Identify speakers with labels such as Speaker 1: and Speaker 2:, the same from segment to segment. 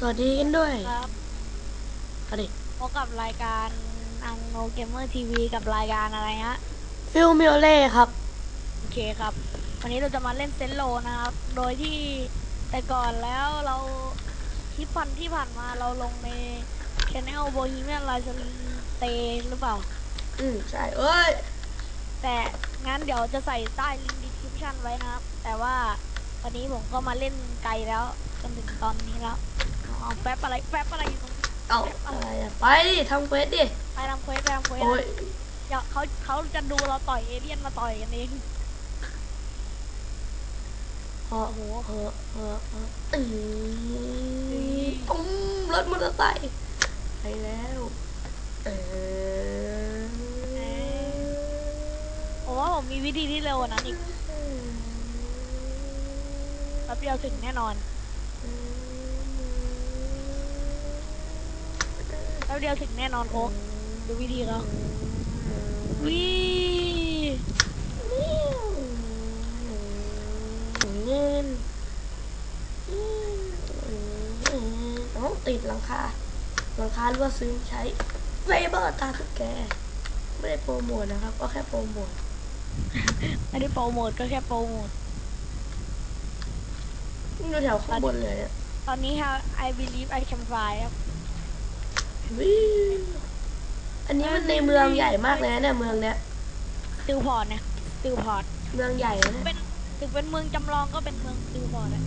Speaker 1: สวัสดีกันด้วย
Speaker 2: ครับ
Speaker 1: เอาดิ
Speaker 2: พบกับรายการอังโนเกมเมอร์ทีวีกับรายการอะไรฮะ
Speaker 1: ฟิลมิโอเล่ครับ
Speaker 2: โอเคครับ วันนี้เราจะมาเล่นเซนโลนะครับ โดยที่แต่ก่อนแล้วเราคลิปพันที่ผ่านมาเราลงในช anel Bohemian r h a p s o d y Stay หรือเปล่า
Speaker 1: อืมใช่เอ้ย
Speaker 2: แต่งั้นเดี๋ยวจะใส่ใต้ลิงก์ description ไว้นะครับ แต่ว่าวันนี้ผมก็มาเล่นไกลแล้วจนถึงตอนนี้แล้ว เอาแป๊บอะไรแป๊บอะไรอยู่ตรงนี้
Speaker 1: เอาอะไรอะไปดิทำเควสดิ
Speaker 2: ไปทำเควสไปทำเควส
Speaker 1: โอ้ย
Speaker 2: เดี๋ยวเขาเขาจะดูเราต่อยเอเลี่ยนมาต่อยกันเอง
Speaker 1: เหาะหัวเหาะเหาะเหาะอืมตุ้มรถมอเตอร์ไซค์ไปแล้วเออ
Speaker 2: ผมว่าผมมีวิธีที่เร็วกว่านั้นอีกแป๊บเดียวถึงแน่นอน แป๊บเดียวถึงแน่นอนโค้กดูวิธีเขาวิ
Speaker 1: เงินต้องติดหลังคาหลังคารั่วซึมใช้เฟเบอร์ตาทุกแก ไม่ได้โปรโมทนะครับ ก็แค่โปรโมท
Speaker 2: ไม่ได้โปรโมทก็แค่โปรโมท
Speaker 1: นี่ดูแถวข้างบนเลยเนี่ย
Speaker 2: ตอนนี้ฮะ I believe I can fly ครับ
Speaker 1: วิว อันนี้มันในเมืองใหญ่มากเลยนะเนี่ยเมืองเนี้ย
Speaker 2: ซิลพอร์ตนะซิลพอร์ต
Speaker 1: เมืองใหญ่นะเนี่ย
Speaker 2: เป็นถึงเป็นเมืองจำลองก็เป็นเมืองซิลพอร์ตอะ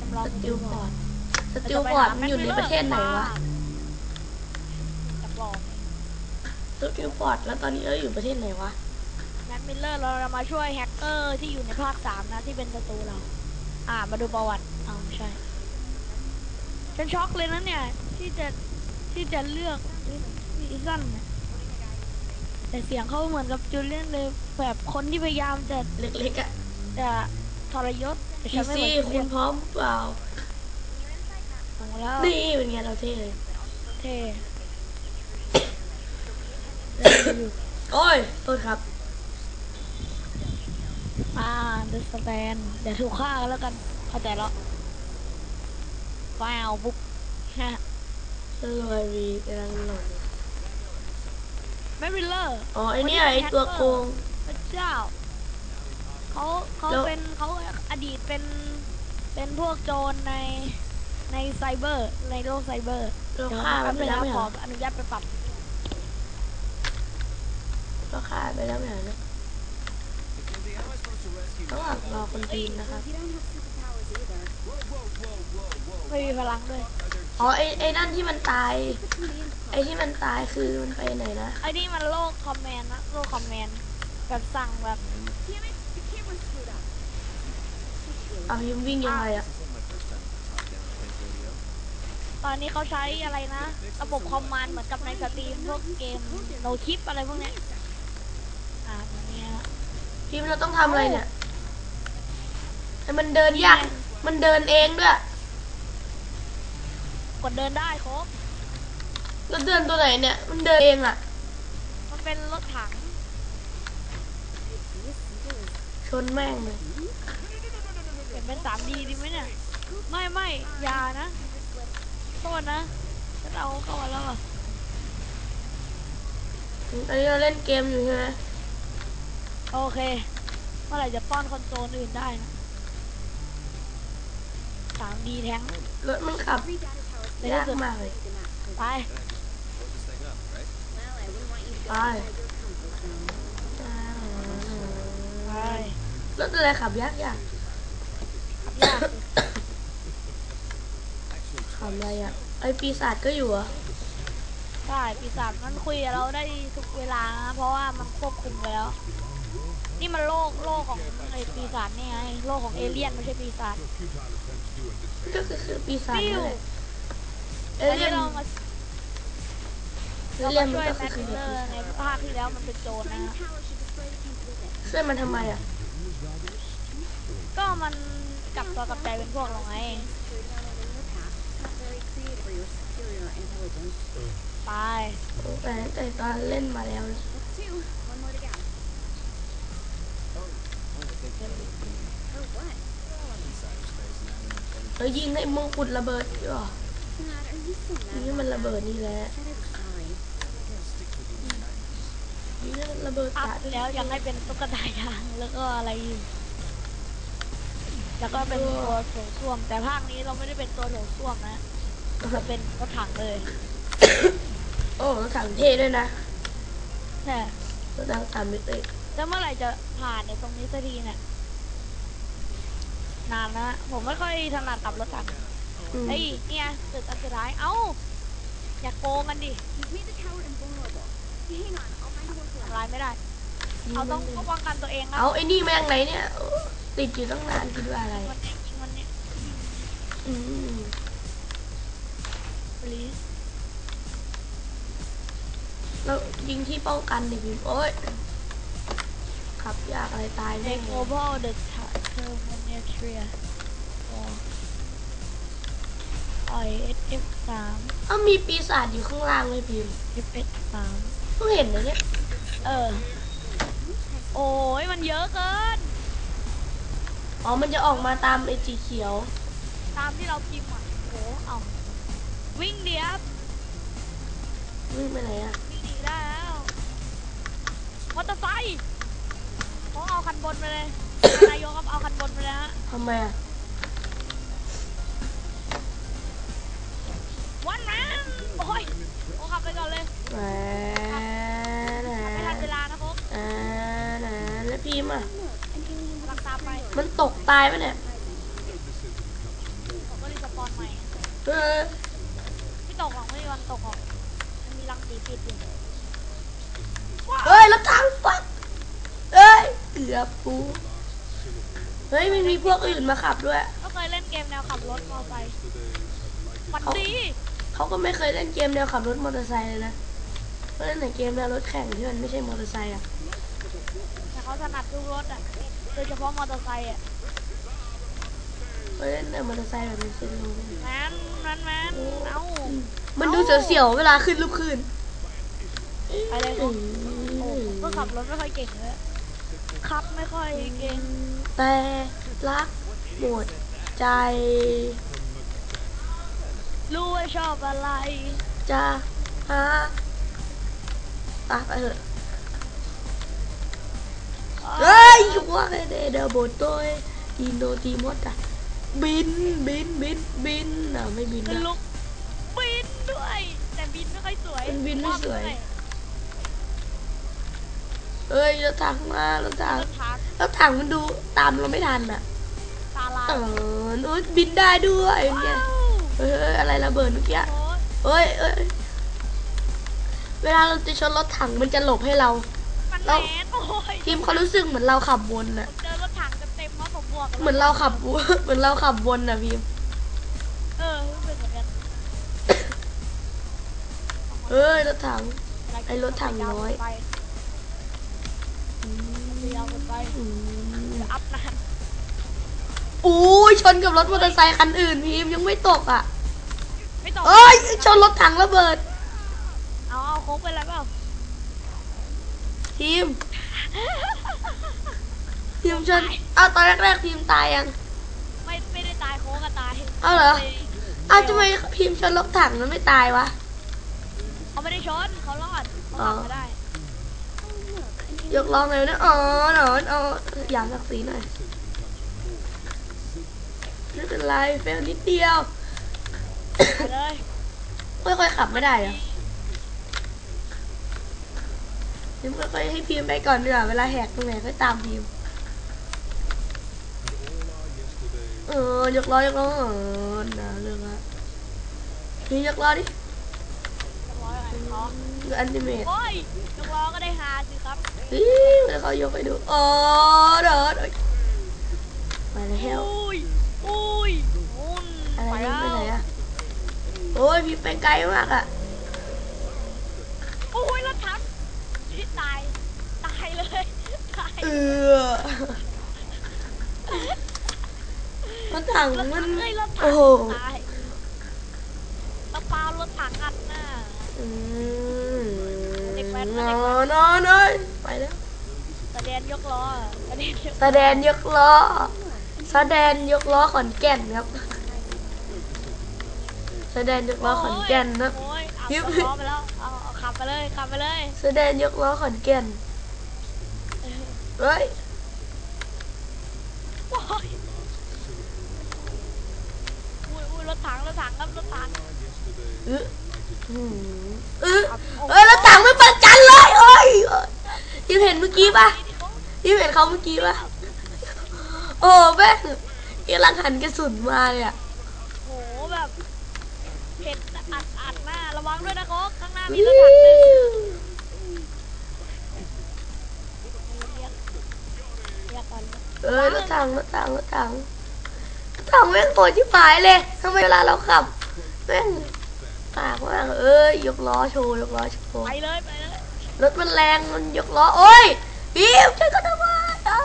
Speaker 2: จำลอง
Speaker 1: ส
Speaker 2: เป็น
Speaker 1: ติลพอร์ตส
Speaker 2: เรา
Speaker 1: ติ
Speaker 2: จะ
Speaker 1: ล
Speaker 2: ไป
Speaker 1: พอร์ต
Speaker 2: หา
Speaker 1: มันอยู่ในประเทศไหนวะ
Speaker 2: จำลอง
Speaker 1: สติลพอร์ตแล้วตอนนี้เอออยู่ประเทศไหนวะ
Speaker 2: แมทมิลเลอร์เราจะมาช่วยแฮกเกอร์ที่อยู่ในภาคสามนะที่เป็นศัตรูเรา อ่ามาดูประวัติอ้าวไม่ใช่ฉันช็อกเลยนะเนี่ยที่จะ ที่จะเลือกซีซั่นเนี่ยแต่เสียงเขาเหมือนกับจูเลียนเลยแบบคนที่พยายามจะ
Speaker 1: เล็กๆอะ
Speaker 2: จะทรยศแต่
Speaker 1: พี
Speaker 2: ฉันไม่เห
Speaker 1: ซี่
Speaker 2: มือนจู
Speaker 1: คุ
Speaker 2: เลีย
Speaker 1: ณ
Speaker 2: น
Speaker 1: พร้อมเปล่า
Speaker 2: ของแล้ว
Speaker 1: นี่เป็นไงเราเท่เลย
Speaker 2: เท่
Speaker 1: โอ้ยโทษครับ
Speaker 2: อ่าเดอะสแตนเดี๋ยวถูกฆ่ากันแล้วกันเข้าใจแล้วว้าวปุ๊บฮะ
Speaker 1: ลอยวีกำลังหล่น
Speaker 2: แมทมิลเลอร์
Speaker 1: อ๋อไอเนี่ยไอตัวโกง
Speaker 2: พระเจ้าเขาเขา
Speaker 1: แล้ว
Speaker 2: เป็นเขาอดีตเป็นเป็นพวกโจรในในไซเบอร์ในโลกไซเบอร์
Speaker 1: เรา
Speaker 2: เดี๋ยว
Speaker 1: ฆ่ามันไปแล้ว
Speaker 2: นะ
Speaker 1: ไม่
Speaker 2: ข
Speaker 1: เหร
Speaker 2: อ
Speaker 1: อ
Speaker 2: อนุญาตไปปรับ
Speaker 1: เราฆ่าไปแล้วไม่เหรอนะระหว่างรอคนจีนนะครับ
Speaker 2: ไม่มีพลังด้วย
Speaker 1: อ๋อไอไอนั่นที่มันตาย ไอที่มันตายคือมันไปไหนนะ
Speaker 2: ไอ้นี่มันโลกคอมแมนด์นะโลกคอมแมนด์แบบสั่งแบบ
Speaker 1: เอายิมวิ่งยังไงอะ
Speaker 2: ตอนนี้เขาใช้อะไรนะ ระบบคอมมานด์เหมือนกับในสตรีมพวกเกมโนคลิปอะไรพวกเนี้ยอ่าแบบนี้ฮะ
Speaker 1: ทีมเราต้องทำอะไรเนี่ยไอมันเดินยากมันเดินเองด้วย
Speaker 2: กดเดินได้โค้ก
Speaker 1: แล้วเดินตัวไหนเนี่ย มันเดินเองอะ
Speaker 2: มันเป็นรถถัง
Speaker 1: ชนแม่งเลย
Speaker 2: เปลี่ยนเป็นสามดีดีไหมเนี่ย ไม่ไม่อย่านะโทษนะฉันเอาเข้ามาแล้วอะ
Speaker 1: อันนี้เราเล่นเกมอยู่ใช่ไหม
Speaker 2: โอเค เมื่อไหร่จะป้อนคอนโซลอื่นได้นะสามดีแท้ง
Speaker 1: รถมันขับ
Speaker 2: ใน
Speaker 1: ยา
Speaker 2: ที่
Speaker 1: ก
Speaker 2: สุด
Speaker 1: มากเลย
Speaker 2: ไป
Speaker 1: ไป
Speaker 2: ไป
Speaker 1: รถอะไรขับยากยาก
Speaker 2: ขับยาก
Speaker 1: ขับอะไรอะไอปีศาจก็อยู่เหรอะ
Speaker 2: ใช่ปีศาจมันคุยกับเราได้ทุกเวลานะเพราะว่ามันควบคุมไปแล้ว นี่มันโลกโลกของไอปีศาจนี่ไงโลกของเอเลี่ยนไม่ใช่ปีศาจ
Speaker 1: ก็คือคือปีศาจ
Speaker 2: ปิ้
Speaker 1: นั่
Speaker 2: วน
Speaker 1: แหละ เอ
Speaker 2: ตอน
Speaker 1: เลี่ย
Speaker 2: นี้
Speaker 1: น
Speaker 2: เรามา
Speaker 1: เอ
Speaker 2: เรา
Speaker 1: เลี่ย
Speaker 2: มาน
Speaker 1: มั
Speaker 2: ช่
Speaker 1: น
Speaker 2: วย
Speaker 1: ก็
Speaker 2: แม
Speaker 1: คือ
Speaker 2: ท
Speaker 1: คือ
Speaker 2: เลอร์ในภาคที่แล้วมันเป็นโจรนะฮะ
Speaker 1: ช่วยมันทำไมอะ
Speaker 2: ก็มันกลับตัวกลับใจเป็นพวกเราไง ไป
Speaker 1: แต่แต่ตอนเล่นมาแล้วนะฮ้ยยิงให้มงกุฎระเบิดดีกว่า
Speaker 3: Dad, are you so
Speaker 1: ยิง
Speaker 3: mad
Speaker 1: ให้มันระเบิดนี่แหละ
Speaker 3: that I'm sorry?
Speaker 1: ยิงให้มันระเบิด
Speaker 2: อัพ
Speaker 1: กาด
Speaker 2: แล้วยังให้เป็นตุ๊กตายางแล้วก็อะไรอีกแล้วก็เป็นตัวโถส้วม แต่ภาคนี้เราไม่ได้เป็นตัวโถส้วมนะเราเป็นรถถังเลย
Speaker 1: โอ้รถถังเท่ด้วยนะ
Speaker 2: แต่
Speaker 1: รถถังสามมิติ
Speaker 2: แล้วเมื่อไหร่จะผ่านในตรงนี้สักทีเนี่ยนานนะผมไม่ค่อยถนัดกับรถถัง
Speaker 1: อืม
Speaker 2: เฮ้ยเนี่ยตึกอันสุดท้ายเอ้าอย่าโกงกันดิ
Speaker 3: You've made the tower invulnerable. Hang on, I'll find a way to
Speaker 2: ทำลายไม่ได้
Speaker 1: ยิง
Speaker 2: เอาต้อง
Speaker 1: มัน
Speaker 2: ต้องป้องกันตัวเองนะ
Speaker 1: เอาไอ้นี่มาจากไหนเนี่ยโอ้ติดอยู่ตั้งนานคิดว่าอะไร
Speaker 2: วันนี้ยิงวันนี้
Speaker 1: อืม
Speaker 2: ปลีส
Speaker 1: แล้วยิงที่ป้องกันดิพิมพ์โอ้ยขับยากอะไรตาย
Speaker 2: เด
Speaker 1: แน่
Speaker 2: โกโบ อะเทอร์โมเนเทรียไอเอสเอฟสาม
Speaker 1: เอ้ามีปีศาจอยู่ข้างล่างเลยพิมพ์
Speaker 2: เอฟเอสสาม
Speaker 1: เพิ่งเห็นนะเนี่ย
Speaker 2: เออ โอ้ยมันเยอะเกิน
Speaker 1: อ๋อ มันจะออกมาตามไอ้สีเขียว
Speaker 2: ตามที่เราพิมพ์อะโหเอาวิ่งเดียบ
Speaker 1: วิ่งไปไหนอะ
Speaker 2: วิ่งหนีได้แล้วมอเตอร์ไซค์เขาเอาคันบนไปเลย นายกครับเอาคันบนไปเลยฮะ
Speaker 1: ทำไมอะ
Speaker 2: โอ้ยโอ้ขับไปก่อนเลย
Speaker 1: แหมนะ
Speaker 2: ไม่ทันเวลานะพก
Speaker 1: อ่านแล้วพิมพ์อะ
Speaker 3: Look, an alien
Speaker 2: กำลังตามไป
Speaker 1: มันตกตายปะเนี่ย
Speaker 2: ผมก็รีสปอนใหม่
Speaker 1: เออ
Speaker 2: ไม่ตกหรอกไม่มีวันตกหรอกมันมีรังสีปิดอยู่ว้าว
Speaker 1: เฮ้ยรถถังฟักเอ้ยเกือบกูเฮ้ยมันมีพวกอื่นมาขับด้วย
Speaker 2: ก็เคยเล่นเกมแนวขับรถมอไซค์มันดี
Speaker 1: เขาก็ไม่เคยเล่นเกมแนวขับรถมอเตอร์ไซค์เลยนะเขาเล่นแต่เกมแนวรถแข่งที่มันไม่ใช่มอเตอร์ไซค์อะ
Speaker 2: แต่เขาถนัดทุกรถอะโดยเฉพาะมอเตอร์ไซค์อะ
Speaker 1: เขาเล่นแต่มอเตอร์ไซค์แบบเป็นเซนโล
Speaker 2: แมนแมนแมนเอ้า
Speaker 1: มันดูเสียวๆเวลาขึ้นลูกขึ้น
Speaker 2: ไปเลยพ
Speaker 1: อื
Speaker 2: วกโอ้
Speaker 1: ม
Speaker 2: ก็ขับรถไม่ค่อยเก่งเลยขับไม่ค่อยเก่ง
Speaker 1: แต่รักหมดใจ
Speaker 2: รู้ว่าชอบอะไร
Speaker 1: จะหาตาไปเถอะเฮ้ยว่าไงเดเดโบโต้ยอินโดตีมดอะบินบินบินบินอะไม่บิน
Speaker 2: เป็น
Speaker 1: นะ
Speaker 2: ลุกบินด้วย แต่บินไม่ค่อยสวย
Speaker 1: มันบินไม่สวย
Speaker 2: รอบหน่อ
Speaker 1: เอ้ยรถถังมารถถัง
Speaker 2: รถถัง
Speaker 1: รถถังมันดูตามเราไม่ทันอะ
Speaker 2: ตาลาย
Speaker 1: เออนู้นบินได้ด้วยเนี่ย
Speaker 2: ว้าว
Speaker 1: เฮ้ยอะไรระเบิดเมื่อกี้
Speaker 2: โอ้ย
Speaker 1: เอ้ยเอ้ยเวลาเราจะชนรถถังมันจะหลบให้เรา
Speaker 2: มัน
Speaker 1: เรา
Speaker 2: แหนโอ้ย
Speaker 1: ทีมเขารู้สึกเหมือนเราขับวนน่ะ
Speaker 2: เจอรถถังเต็มๆเพราะผมบวกกับ
Speaker 1: เหมือนเราขับเหมือนเราขับวนน่ะพิม
Speaker 2: เออรู้สึกเหมือนกัน
Speaker 1: เอ้ยรถถัง ไอ้รถถังน้อย
Speaker 2: ไปยาวเกินไป
Speaker 1: อืม
Speaker 2: เดี๋ยวอัพนาน
Speaker 1: อู้ยชนกับรถมอเตอร์ไซค์คันอื่นพิมยังไม่ตกอะ
Speaker 2: ไม่ตก
Speaker 1: เอ้ ยชนรถถังระเบิด
Speaker 2: เอาเอาโค้งไปแล้วเปล่า
Speaker 1: ทีม ทีมชนเอาตอนแรกๆทีมตายยัง
Speaker 2: ไม่ไม่ได้ตายโค้งก็ตาย
Speaker 1: เอาเหรออ้าวทำไมทีมชนรถถังมันไม่ตายวะ
Speaker 2: เขาไม่ได้ชนเขารอดเขา
Speaker 1: อ๋อ
Speaker 2: ขับมาได้
Speaker 1: ยกลองหน่อยนะอ๋อหนอนอ๋ออยากสักสีหน่อยไม่เป็นไรเฟลนิดเดียว
Speaker 2: ไปเลย
Speaker 1: ค่อยๆขับไม่ได้เหรอพิมค่อยๆให้พิมพ์ไปก่อนดีกว่าเวลาแหกตรงไหนค่อยตามพิมพ์เออยกล้อยกล้อเออนะเรื่องละพี่ยกล้อดิ
Speaker 2: จะร้อยอะไรเขา
Speaker 1: ดูอนิเมต
Speaker 2: โอ้ยยกล้อก็ได้ฮาสิครับ
Speaker 1: อีเดี๋ยวเขายกไปดูอ๋อเดินเอ้ยมาแล้ว
Speaker 2: อุ้ยอุ้ยอุ้น
Speaker 1: อะไร
Speaker 2: ไป
Speaker 1: ล
Speaker 2: แล้
Speaker 1: ง
Speaker 2: ว
Speaker 1: ไปไหนอะ โอ้ยพี่ไปไกลมากอะ
Speaker 2: โอ้ยรถถังที่ตาย ตายเลย ตาย
Speaker 1: เออรถถัง
Speaker 2: รถ
Speaker 1: มั
Speaker 2: ถั
Speaker 1: น
Speaker 2: งเลยรถถั
Speaker 1: โอ้
Speaker 2: ง
Speaker 1: โห
Speaker 2: ตายตะปารถถังอัดหน้า
Speaker 1: อืม
Speaker 2: เด็กแว้น
Speaker 1: นอนนอนเลยไปแล้ว
Speaker 2: แสดงยกล้อแสดงยก
Speaker 1: แสดงยกล้อแสดงยกล้อขอนแก่นครับ แสดงยกล้อขอนแก่นนะ
Speaker 2: โอ้ยเอา
Speaker 1: ยิบ
Speaker 2: ล้อไปแล้วเอาเอาขับไปเลยขับไปเลย
Speaker 1: แสดงยกล้อขอนแก่น
Speaker 2: เออ
Speaker 1: เฮ้ย
Speaker 2: โอ้ยอุ้ยอุ้ยรถถังรถถังครับรถถัง
Speaker 1: อื้อหืออื้อเอ้ยแล้วต่างไม่ประจันเลยเอ้ยยิมเห็นเมื่อกี้ปะยิมเห็นเขาเมื่อกี้ปะโอ้แม่งกำลังหันกระสุนมาเลยอะ
Speaker 2: โอ้โหแบบเห็นอัดอัดหน้า ระวังด้วยนะโค้กข้างหน้ามีรถถังหนึ่ง
Speaker 1: ว
Speaker 2: เรียรียกก่อ
Speaker 1: อรถถังรถถังรถถังรถถังแม่งโกรธชิบหายเลยทำไมเวลาเราขับแม่งปากมากเอ้ยยกล้อโชว์ยกล้อโชว์
Speaker 2: ไปเลยไปเลย
Speaker 1: รถมันแรงมันยกล้อโอ้ยบีมช่วยกันทำไมอ่า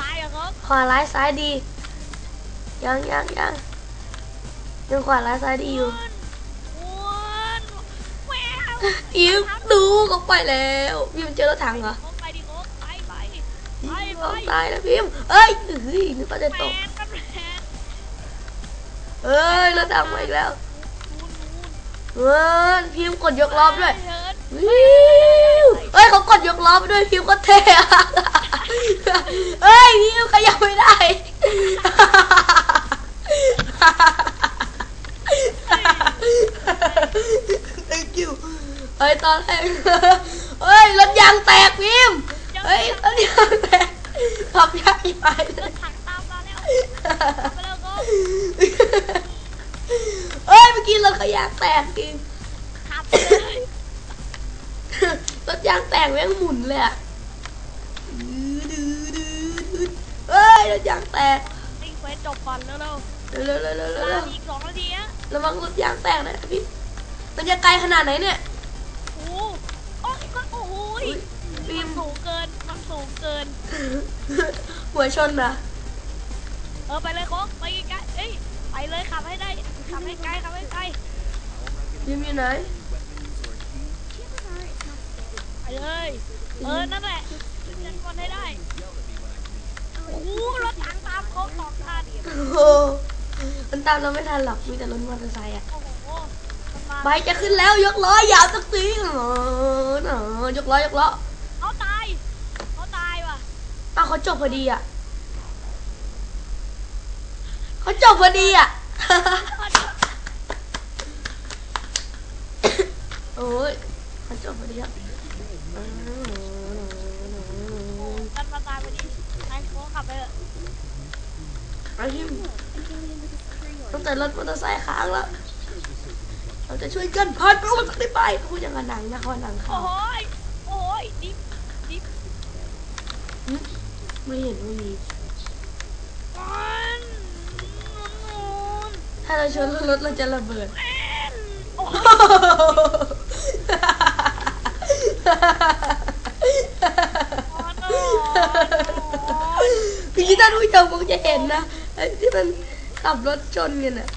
Speaker 2: ตายเหรอโค้ก
Speaker 1: ขวาร้ายซ้ายดียังยังยังยังขวาร้ายซ้ายดีอยู่
Speaker 2: ว
Speaker 1: บีมดูเขาไปแล้วบีมเจอรถถังเหรอ
Speaker 2: ไปดิโค้กไปไปไปไป
Speaker 1: เอาตายแล้วบีมเอ้ยเฮ้ยนึกว่าจะ
Speaker 2: แม
Speaker 1: ตก
Speaker 2: นมันแมน
Speaker 1: เอ้ยรถถังมาอีกแล้วเฮ้ยพิมกดยกล้อด้วย
Speaker 2: เดิน
Speaker 1: วิวเอ้ยเขากดยกล้อด้วยพิมก็เท่อะเอ้ยพิมขยับไม่ได้ thank you เอ้ยตอนแรกเอ้ยรถยางแตกพิมพ์เฮ้ยรถยางแตกขับยากไป
Speaker 2: รถถังตามมาแล้วไปแล้วโค้ก
Speaker 1: เอ้ยเมื่อกี้รถขยางแตกพิมพ์
Speaker 2: ขับไปเลย
Speaker 1: รถยางแตกแม่งหมุนเลยอะเอ้ยรถยางแตก
Speaker 2: ติ้งเฟสจบก่อนเร็ว
Speaker 1: เร็วเร็วเร็วเร็ว
Speaker 2: ๆเว
Speaker 1: เร็ว
Speaker 2: ลาอีกสองนาทีอะ
Speaker 1: ระวังรถยางแตกนะพี่มันจะไกลขนาดไหนเนี่ย
Speaker 2: โอ้โหโอ้ยก็โอ้โหย
Speaker 1: อุ๊ยบี
Speaker 2: มัน
Speaker 1: ม
Speaker 2: สูงเกิน มันสูงเกิน
Speaker 1: หัวชนนะ
Speaker 2: เออไปเลยโค้กไปใกล้ๆเอ้ยไปเลยขับให้ได้ขับให้ไกลขับให้ไกล
Speaker 1: ยิมอยู่ไหน
Speaker 3: Chances are it's not standard.
Speaker 2: ไปเลยเออนั่นแหละเล่นบอลให้ได้โอ้โหรถถังตามเขาสองคัน
Speaker 1: โอ้โหมันตามเราไม่ทันหรอกมีแต่รถมอเตอร์ไซค์อะ
Speaker 2: โอ้โหมันมา
Speaker 1: ไปจะขึ้นแล้วยกล้อยาวสักทีเออเออยกล้อยกล้อ
Speaker 2: เขาตายเขาตายว่ะ
Speaker 1: อ้าว เขาจบพอดีอะเขาจบพอดีอะโอ้ยเขาจบพอดีอะ
Speaker 2: กันมาตายพอดีไอ้โค้กขับไปเถอะ
Speaker 1: ไอ้พิม
Speaker 3: An alien with a superior
Speaker 1: ตั้งแต่รถมอเตอร์ไซค์ค้างแล้วเราจะช่วยกันผ่านไปวันนี้ไปพูดอย่างกับหนังนะครหนัง
Speaker 2: โอ้
Speaker 1: เขา
Speaker 2: โหยโอ้โหยดิฟดิฟ
Speaker 1: ไม่เห็นว่ามี
Speaker 2: มันนูน
Speaker 1: ถ้าเราชนรถเราจะระเบิด
Speaker 2: แอนโอ้โหอ๋อโน่
Speaker 1: พี่ท่านผู้ชมคงจะเห็นนะไอ้ที่มันขับรถชนกันอะ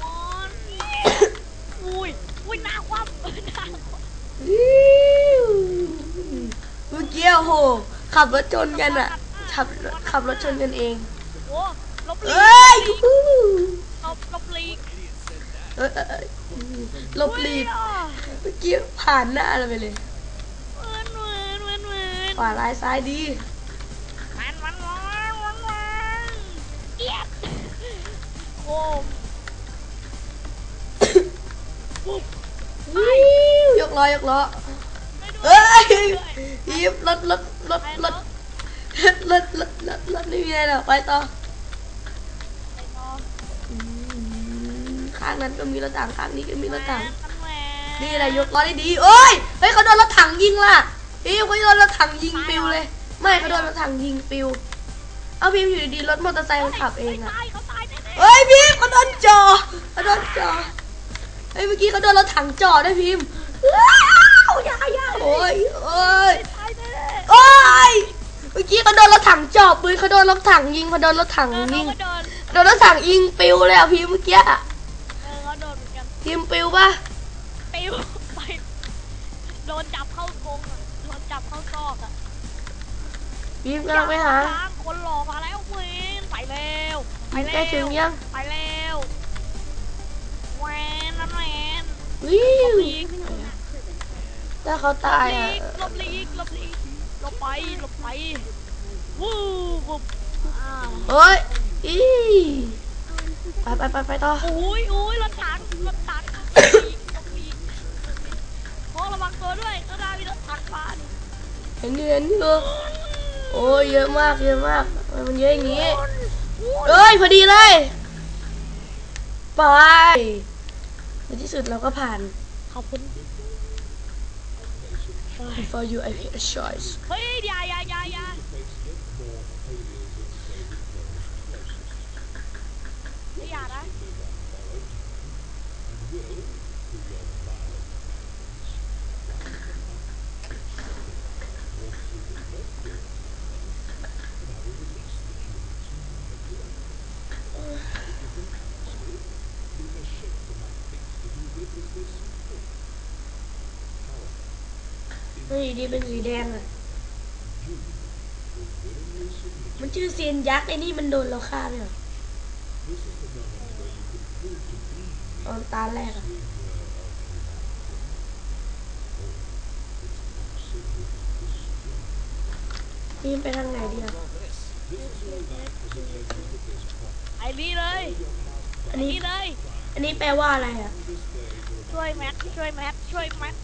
Speaker 2: มอนอุ้ยอุ้ยหน้าคว่ำเออหน้าคว่
Speaker 1: เมื่อกี้โอ้โห ขับรถชนกันอะ ขับขับรถชนกันเองำ
Speaker 2: โอ้ลบหลี
Speaker 1: เอ้ย
Speaker 2: ก
Speaker 1: อู้
Speaker 2: ลบลบหลีก
Speaker 1: เอ้ยเอ้ยเอ้ยหลบหลีก
Speaker 2: อุ้ยอะ
Speaker 1: เมื่อกี้ผ่านหน้าเราไปเลย
Speaker 2: เหมือนเหมือนเหมือนเหมือน
Speaker 1: ขวาร้ายซ้ายดี
Speaker 2: มันมันมันมันมันเอียดโอ้
Speaker 1: วิวยกล้อยกล้อ
Speaker 2: ไม่ดู
Speaker 1: เอ้ ย
Speaker 2: ด้วย
Speaker 1: ยีบรถรถรถ
Speaker 2: ไป
Speaker 1: ร
Speaker 2: ร
Speaker 1: ถ
Speaker 2: ถ
Speaker 1: รถรถรถรถไม่มีอะไรหรอกไปต่อ
Speaker 2: ไปต่อ
Speaker 1: อืมข้างนั้นก็มีรถถังข้างนี้ก็มีรถถัง
Speaker 2: มันแหวน
Speaker 1: นี่แหละยกล้อได้ดีโอ้ยเฮ้ยเขาโดนรถถังยิงล่ะพี่เขาโดนรถถังยิงปิวเลย ไม่เขาโดนรถถังยิงปิว เอาพิมพ์อยู่ดีๆรถมอเตอร์ไซค์มันขับเองอะ
Speaker 2: ตายเขาตายแน่
Speaker 1: เฮ้ยพิมพ์เขาโดนจอเขาโดนจอเฮ้ยเมื่อกี้เขาโดนรถถังจอด้วยพิมพ์ว้าวอย่าอย่าโอ้ย โดนรถถังจอบปืนเขาโดนรถถังยิงเขาโดนรถถังยิง
Speaker 2: โดน
Speaker 1: โรถถังยิงปิวเลยอะพี่เมื่อกี้
Speaker 2: เขาโดนเหมือนกัน
Speaker 1: ทีมปิวปะ
Speaker 2: ปิวไปโดนจับเข้ากรงอะโดนจับเข้าซอกอะ
Speaker 1: พีมกำลังไปหา
Speaker 2: ล้างคนหลอกมาแล้วเว้ไปเร็วไปเร็ว
Speaker 1: ถึงยัง
Speaker 2: ไปเร็วแวนนั่นแวน
Speaker 1: วิห
Speaker 2: ลวบหลี
Speaker 1: ถ้าเขาตายอะ
Speaker 2: ลบลีกหลบลีกหลบไปลบไป วู้วุบอ่า
Speaker 1: เฮ้ยอีไปไปไปไปต่อ
Speaker 2: อุ้ยอุ้ยรถถังรถถังหลบลีกหลบลีกโอ้ระวังตัวด้วยก็ได้มีรถถังผ่าน
Speaker 1: เห็นอยู่เห็นอยู่โอ้ยเยอะมากเยอะมากทำไมมันเยอะอย่างนี้เอ้ยพอดีเลยไปในที่สุดเราก็ผ่าน
Speaker 2: ขอบคุณเฮ้ย
Speaker 1: for you I pick a choice
Speaker 2: เฮ้ยอย่าอย่าอย่าอย่าไม่อย่านะ
Speaker 1: เฮ้ยดีเป็นสีแดงอะ มันชื่อเซียนยักษ์ไอ้นี่มันโดนเราฆ่าเนี่ยเหรอตอนตาแรกอะนี่ไปทางไหนดีอะ
Speaker 2: ไอ้นี่เลย
Speaker 1: อั
Speaker 2: ไอ้
Speaker 1: นนี้
Speaker 2: นี่เลย
Speaker 1: อันนี้แปลว่าอะไรอะ
Speaker 2: ช่วยแม็กช่วยแม็กช่วยแม็กช่วย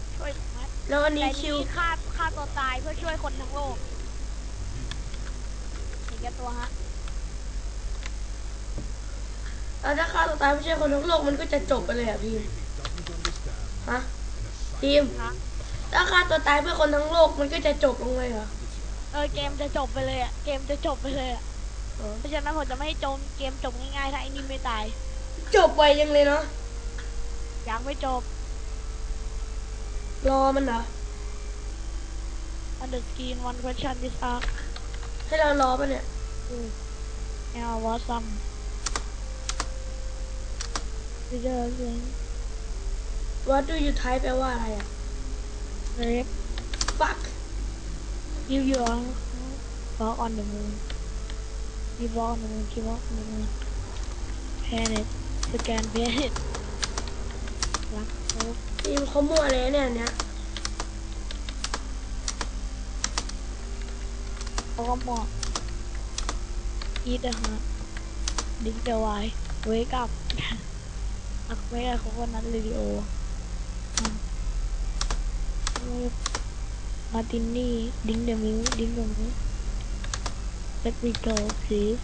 Speaker 2: แม็ก
Speaker 1: แล้วอันนี้
Speaker 2: แต่
Speaker 1: คิว
Speaker 2: นี่ฆ่าฆ่าตัวตายเพื่อช่วยคนทั้งโลกเห็นแก่ตัวฮะ
Speaker 1: แล้วถ้าฆ่าตัวตายไม่ใช่คนทั้งโลกมันก็จะจบไปเลยอะพีมฮะพีม
Speaker 2: ฮะ
Speaker 1: ถ้าฆ่าตัวตายเพื่อคนทั้งโลกมันก็จะจบลงเลยเหรอ
Speaker 2: เออเกมจะจบไปเลยอะเกมจะจบไปเลยอะ
Speaker 1: อ๋อ
Speaker 2: เพราะฉะนั้นผมจะไม่ให้จมเกมจบง่ายๆถ้าไอ้นี่ไม่ตาย
Speaker 1: จบไวยังเลยเนาะ
Speaker 2: ยังไม่จบ
Speaker 1: รอมันเหรอ
Speaker 2: on the screen one question is asked
Speaker 1: ให้เรารอปะเนี่ย
Speaker 2: now what some Reserve
Speaker 1: What do you type แปลว่าอะไรอ่ะ
Speaker 2: Rape
Speaker 1: fuck
Speaker 2: Give your walk on the moon Give walk on the moon Give walk on the moon Planet Scan planet รักโอ้
Speaker 1: พีมเขามั่วเลยเนี่ยเนี้ย
Speaker 2: เขาก็บอก Eat the heart Drink the wine Wake up อักเวกเขาคนนั้นเรดิโอมาตินนี่ดิ้งเดมิวดิ้งเดมิว Let me go please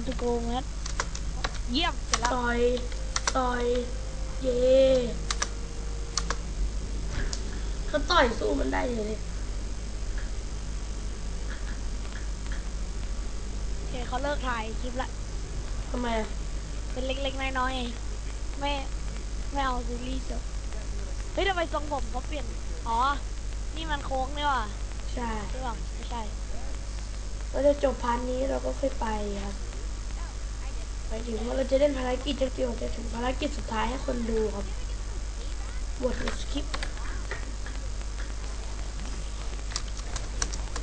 Speaker 2: ทำทุกโกงนะเยี่ยมเสร็จแล้ว
Speaker 1: ต่อย ต่อย เย่เขาต่อยสู้มันได้เลย
Speaker 2: โอเคเขาเลิกถ่ายคลิปละ
Speaker 1: ทำไมอะ
Speaker 2: เป็นเล็กๆ น้อยๆไงไม่ไม่เอาซีรีส์จบเฮ้ยทำไมทรงผมเขาเปลี่ยน อ๋อ นี่มันโค้งนี่ว่ะ
Speaker 1: ใช่
Speaker 2: ใช่ป่ะไม่ใช่
Speaker 1: เราจะจบพาร์ทนี้เราก็ค่อยไปครับ ไปถึงว่าเราจะเล่นภารกิจจะเกี่ยวจะถึงภารกิจสุดท้ายให้คนดูครับบทสคริปต์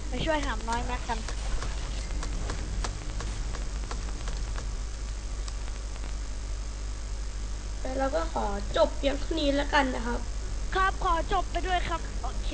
Speaker 2: ไปช่วยหามน้อยแม็กกัน
Speaker 1: แล้วเราก็ขอจบเพียงเท่านี้แล้วกันนะครับ
Speaker 2: ครับขอจบไปด้วยครับ โอเค